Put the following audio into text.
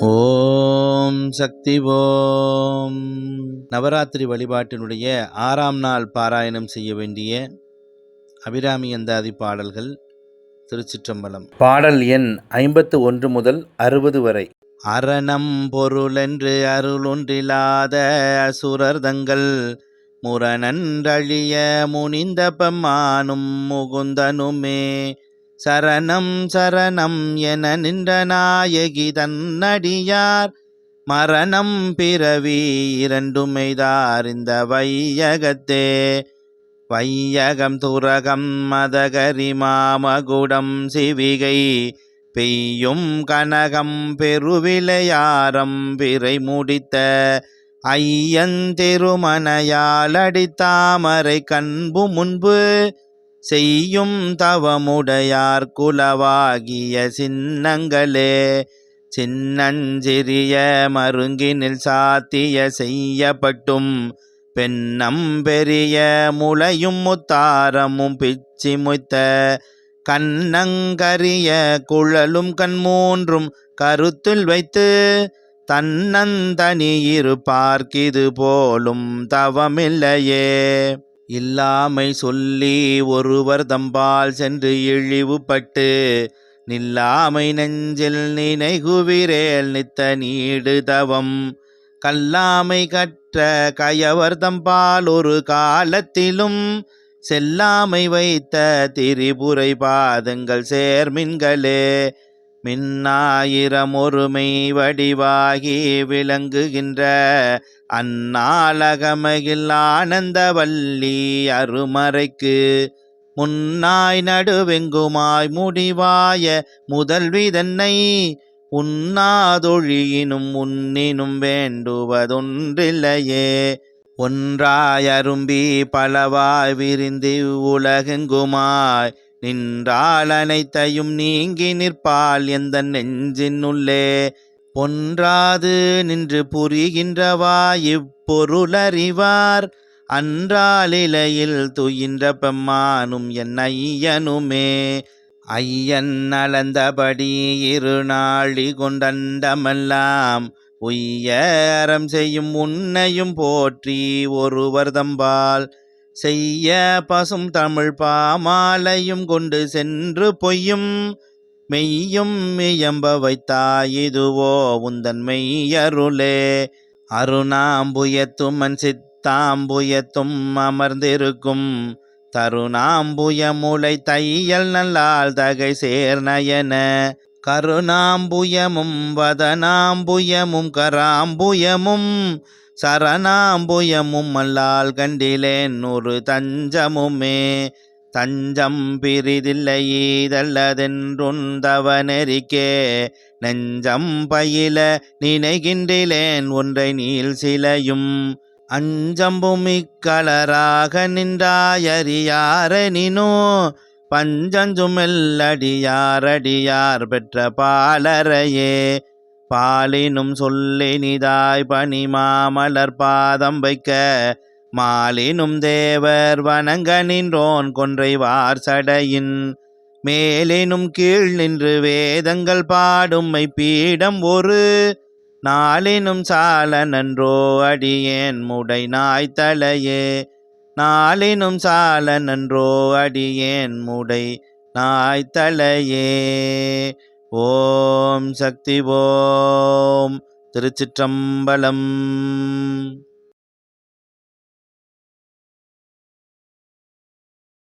ஓம் சக்தி ஓம். நவராத்திரி வழிபாட்டினுடைய ஆறாம் நாள் பாராயணம் செய்ய வேண்டிய அபிராமி அந்தாதி பாடல்கள் திருச்சிற்றம்பலம். பாடல் எண் ஐம்பத்து ஒன்று முதல் அறுபது வரை. அரணம் பொருளென்று அருளொன்றில்லாத அசுரர் தங்கள் முரணன்றழிய முனிந்த பெம்மானும் முகுந்தனுமே சரணம் சரணம் என நின்ற நாயகி தன்னடியார். மரணம் பிறவி இரண்டுமைதார் இந்த வையகத்தே. வையகம் துரகம் மதகரி மாமகுடம் சிவிகை. பெய்யும் கனகம் பெருவிளையாரம் பிறை முடித்த. ஐயன் திருமணையால் அடித்தாமரை கண்பு முன்பு. செய்யும் தவமுடையார் குலவாகிய சின்னங்களே சின்னஞ்சிறிய மருங்கினில் சாத்திய செய்யப்பட்டும். பெண்ணம் பெரிய முளையும் முத்தாரமும் பிச்சி முய்த்த கண்ணங்கரிய குழலும் கண்மூன்றும் கருத்தில் வைத்து தன்னந்தனியிரு பார்க்கிது போலும் தவமில்லையே. இல்லாமை சொல்லி ஒருவர் தம்பால் சென்று இழிவுபட்டு நில்லாமை நெஞ்சில் நினைகுவிரேல் நித்த நீடு தவம். கல்லாமை கற்ற கயவர் தம்பால் ஒரு காலத்திலும் செல்லாமை வைத்த திரிபுரை பாதங்கள் சேர்மின்களே. மின்னாயிரமொருமை வடிவாகி விளங்குகின்ற அந்நாளகமகில் ஆனந்த வள்ளி அருமறைக்கு முன்னாய் நடுவெங்குமாய் முடிவாய முதல்விதன்னை உண்ணாதொழியினும் உன்னினும் வேண்டுவதொன்றில்லையே. ஒன்றாய் அரும்பி பலவாய் விரிந்து உலகெங்குமாய் நின்றால் அனைத்தையும் நீங்கி நிற்பால் எந்த நெஞ்சினுள்ளே பொன்றாது நின்று புரிகின்றவா? இப்பொருளறிவார். அன்றாலிலையில் துயின்ற பெம்மானும் என் ஐயனுமே. ஐயன் அளந்தபடி இருநாழி கொண்டண்டமெல்லாம் உய்ய அறம் செய்யும் உன்னையும் போற்றி ஒருவர் தம்பால். செய்ய பசும் தமிழ் பாமாலையும் கொண்டு சென்று பொய்யும். மெய்யும் மெய்யம்ப வைத்தாய் இதுவோ உந்தன் மெய்யருளே. அருணாம்புயத்தும் சித்தாம்புயத்தும் அமர்ந்திருக்கும். தருணாம்புயமுளை தையல் நல்லால் தகை சேர்நயன கருணாம்புயமும் வதனாம்புயமும் கராம்புயமும் சரணாம்புயமும் அல்லால் கண்டிலேன் ஒரு தஞ்சமுமே. தஞ்சம் பிரிதில்லையீதல்லதென்றுந்தவ நெறிக்கே நெஞ்சம் பயில நினைகின்றிலேன் ஒன்றை நீள் சிலையும். அஞ்சம்புமிக்கலராக நின்றாயறியாரனினோ. பஞ்சஞ்சுமெல்லடியாரடியார் பெற்ற பாலரையே பாலினும் சொல்லினிதாய் பனி மாமலர் பாதம் வைக்க. மாலினும் தேவர் வணங்க நின்றோன் கொன்றை வார்சடையின் மேலினும் கீழ் நின்று வேதங்கள் பாடும்மை பீடம் ஒரு. நாளினும் சால நன்றோ அடியேன் முடை நாய் தலையே. நாளினும் சால நன்றோ அடியேன் முடை நாய் தலையே. ஓம் சக்தி ஓம் திருச்சிற்றம்பலம்.